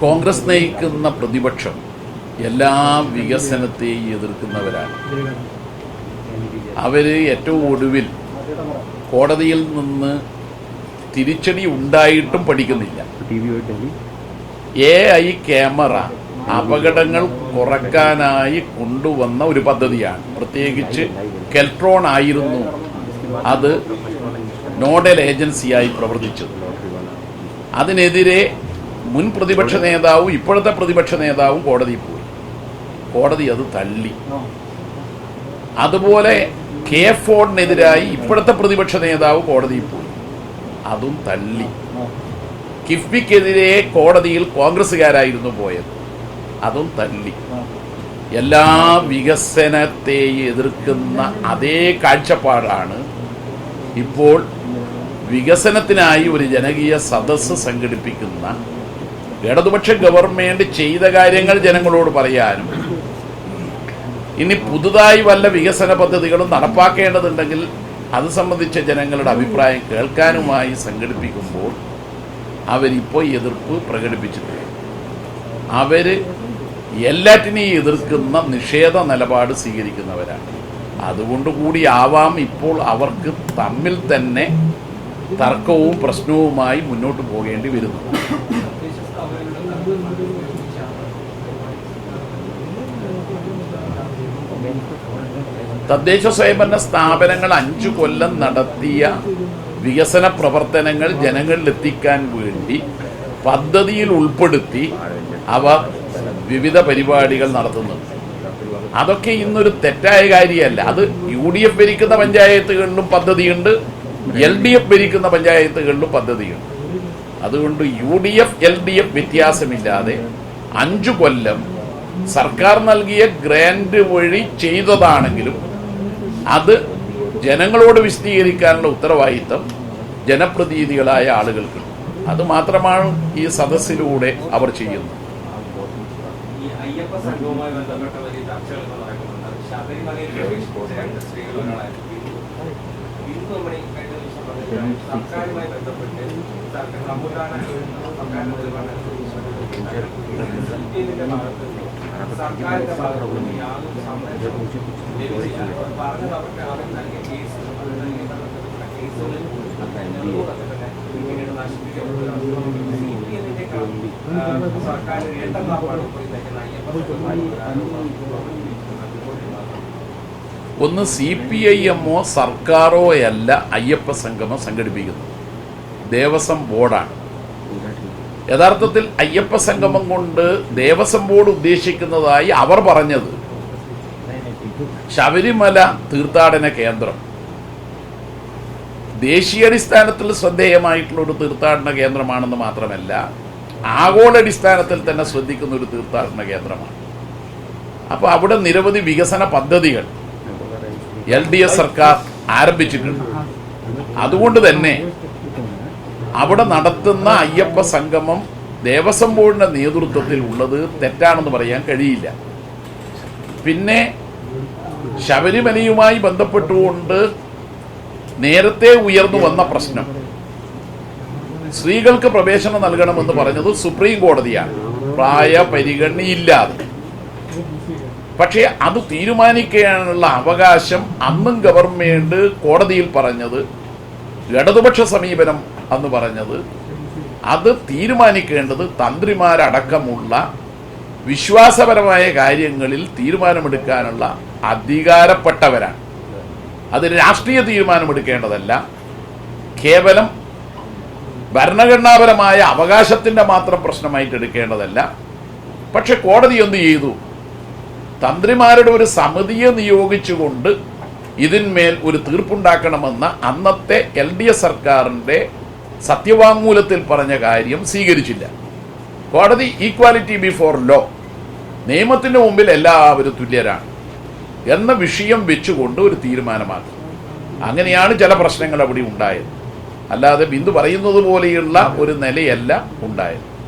കോൺഗ്രസ് നയിക്കുന്ന പ്രതിപക്ഷം എല്ലാ വികസനത്തെയും എതിർക്കുന്നവരാണ്. അവർ ഏറ്റവും ഒടുവിൽ കോടതിയിൽ നിന്ന് തിരിച്ചടി ഉണ്ടായിട്ടും പഠിക്കുന്നില്ല. എ ഐ ക്യാമറ അപകടങ്ങൾ കുറക്കാനായി കൊണ്ടുവന്ന ഒരു പദ്ധതിയാണ്. പ്രത്യേകിച്ച് കെൽട്രോൺ ആയിരുന്നു അത് നോഡൽ ഏജൻസിയായി പ്രവർത്തിച്ചത്. അതിനെതിരെ മുൻ പ്രതിപക്ഷ നേതാവും ഇപ്പോഴത്തെ പ്രതിപക്ഷ നേതാവും കോടതിയിൽ പോയി. കോടതി അത് തള്ളി. അതുപോലെ കെ ഫോണിനെതിരായി ഇപ്പോഴത്തെ പ്രതിപക്ഷ നേതാവ് കോടതിയിൽ പോയി. അതും തള്ളി. കിഫ്ബിക്കെതിരെ കോടതിയിൽ കോൺഗ്രസ്സുകാരായിരുന്നു പോയത്. അതും തള്ളി. എല്ലാ വികസനത്തെയും എതിർക്കുന്ന അതേ കാഴ്ചപ്പാടാണ് ഇപ്പോൾ വികസനത്തിനായി ഒരു ജനകീയ സദസ്സ് സംഘടിപ്പിക്കുന്ന ഇടതുപക്ഷ ഗവൺമെന്റ് ചെയ്ത കാര്യങ്ങൾ ജനങ്ങളോട് പറയാനും ഇനി പുതുതായി വല്ല വികസന പദ്ധതികളും നടപ്പാക്കേണ്ടതുണ്ടെങ്കിൽ അത് സംബന്ധിച്ച ജനങ്ങളുടെ അഭിപ്രായം കേൾക്കാനുമായി സംഘടിപ്പിക്കുമ്പോൾ അവരിപ്പോൾ എതിർപ്പ് പ്രകടിപ്പിച്ചിട്ടുണ്ട്. അവർ എല്ലാറ്റിനെയും എതിർക്കുന്ന നിഷേധ നിലപാട് സ്വീകരിക്കുന്നവരാണ്. അതുകൊണ്ട് കൂടി ആവാം ഇപ്പോൾ അവർക്ക് തമ്മിൽ തന്നെ തർക്കവും പ്രശ്നവുമായി മുന്നോട്ട് പോകേണ്ടി വരുന്നു. തദ്ദേശ സ്വയംഭരണ സ്ഥാപനങ്ങൾ അഞ്ചു കൊല്ലം നടത്തിയ വികസന പ്രവർത്തനങ്ങൾ ജനങ്ങളിൽ എത്തിക്കാൻ വേണ്ടി പദ്ധതിയിൽ ഉൾപ്പെടുത്തി അവർ വിവിധ പരിപാടികൾ നടത്തുന്നുണ്ട്. അതൊക്കെ ഇന്നൊരു തെറ്റായ കാര്യമല്ല. അത് യു ഡി എഫ് ഭരിക്കുന്ന പഞ്ചായത്തുകളിലും പദ്ധതിയുണ്ട് എൽ ഡി എഫ് ഭരിക്കുന്ന പഞ്ചായത്തുകളിലും പദ്ധതിയുണ്ട്. അതുകൊണ്ട് U D F L D F വ്യത്യാസമില്ലാതെ അഞ്ചു കൊല്ലം സർക്കാർ നൽകിയ ഗ്രാൻഡ് വഴി ചെയ്തതാണെങ്കിലും അത് ജനങ്ങളോട് വിശദീകരിക്കാനുള്ള ഉത്തരവാദിത്തം ജനപ്രതിനിധികളായ ആളുകൾക്ക്. അത് മാത്രമാണ് ഈ സദസ്സിലൂടെ അവർ ചെയ്യുന്നത്. ശബരിമലയിൽ സ്ത്രീകൾ സർക്കാരുമായി ബന്ധപ്പെട്ട് സർക്കാർ നമ്പൂരാന സർക്കാരിന്റെ നിലപാട് സിപിഎമ്മിന്റെ ഭാഗത്ത് സർക്കാരിന്റെ ഭാഗത്ത് യാതൊരു അവർ പറഞ്ഞത് അവർക്ക് ആദ്യം നൽകിയ കേസ് കേസുകളിൽ തന്നെ പിന്നീട് നശിപ്പിക്കപ്പെട്ട സർക്കാർ ഇപ്പോൾ ഇതൊക്കെ അയ്യപ്പ ഒന്ന് സി പി ഐ എമ്മോ സർക്കാരോ അല്ല അയ്യപ്പ സംഗമം സംഘടിപ്പിക്കുന്നത് ദേവസ്വം ബോർഡാണ്. യഥാർത്ഥത്തിൽ അയ്യപ്പ സംഗമം കൊണ്ട് ദേവസ്വം ബോർഡ് ഉദ്ദേശിക്കുന്നതായി അവർ പറഞ്ഞത്. ശബരിമല തീർത്ഥാടന കേന്ദ്രം. ദേശീയാടിസ്ഥാനത്തിൽ ശ്രദ്ധേയമായിട്ടുള്ള ഒരു തീർത്ഥാടന കേന്ദ്രമാണെന്ന് മാത്രമല്ല ആഗോളടിസ്ഥാനത്തിൽ തന്നെ ശ്രദ്ധിക്കുന്ന ഒരു തീർത്ഥാടന കേന്ദ്രമാണ്. അപ്പോൾ അവിടെ നിരവധി വികസന പദ്ധതികൾ എൽ ഡി എഫ് സർക്കാർ ആരംഭിച്ചിട്ടുണ്ട്. അതുകൊണ്ട് തന്നെ അവിടെ നടത്തുന്ന അയ്യപ്പ സംഗമം ദേവസ്വം ബോർഡിന്റെ നേതൃത്വത്തിൽ ഉള്ളത് തെറ്റാണെന്ന് പറയാൻ കഴിയില്ല. പിന്നെ ശബരിമലയുമായി ബന്ധപ്പെട്ടുകൊണ്ട് നേരത്തെ ഉയർന്നു വന്ന പ്രശ്നം. സ്ത്രീകൾക്ക് പ്രവേശനം നൽകണമെന്ന് പറഞ്ഞത് സുപ്രീം കോടതിയാണ്. പ്രായ പരിഗണനയില്ലാതെ പക്ഷേ അത് തീരുമാനിക്കാനുള്ള അവകാശം അന്നും ഗവൺമെന്റ് കോടതിയിൽ പറഞ്ഞത് ഇടതുപക്ഷ സമീപനം എന്ന് പറഞ്ഞത്. അത് തീരുമാനിക്കേണ്ടത് തന്ത്രിമാരടക്കമുള്ള വിശ്വാസപരമായ കാര്യങ്ങളിൽ തീരുമാനമെടുക്കാനുള്ള അധികാരപ്പെട്ടവരാണ്. അത് രാഷ്ട്രീയ തീരുമാനമെടുക്കേണ്ടതല്ല. കേവലം ഭരണഘടനാപരമായ അവകാശത്തിന്റെ മാത്രം പ്രശ്നമായിട്ട് എടുക്കേണ്ടതല്ല പക്ഷെ കോടതി എന്ത് ചെയ്തു? തന്ത്രിമാരുടെ ഒരു സമിതിയെ നിയോഗിച്ചുകൊണ്ട് ഇതിന്മേൽ ഒരു തീർപ്പുണ്ടാക്കണമെന്ന അന്നത്തെ എൽ ഡി എഫ് സർക്കാരിന്റെ സത്യവാങ്മൂലത്തിൽ പറഞ്ഞ കാര്യം സ്വീകരിച്ചില്ല. കോടതി ഈക്വാലിറ്റി ബിഫോർ ലോ നിയമത്തിന്റെ മുമ്പിൽ എല്ലാവരും തുല്യരാണ് എന്ന വിഷയം വെച്ചുകൊണ്ട് ഒരു തീരുമാനമാക്കി. അങ്ങനെയാണ് ചില പ്രശ്നങ്ങൾ അവിടെ ഉണ്ടായത്. അല്ലാതെ ബിന്ദു പറയുന്നത് പോലെയുള്ള ഒരു നിലയല്ല ഉണ്ടായത്.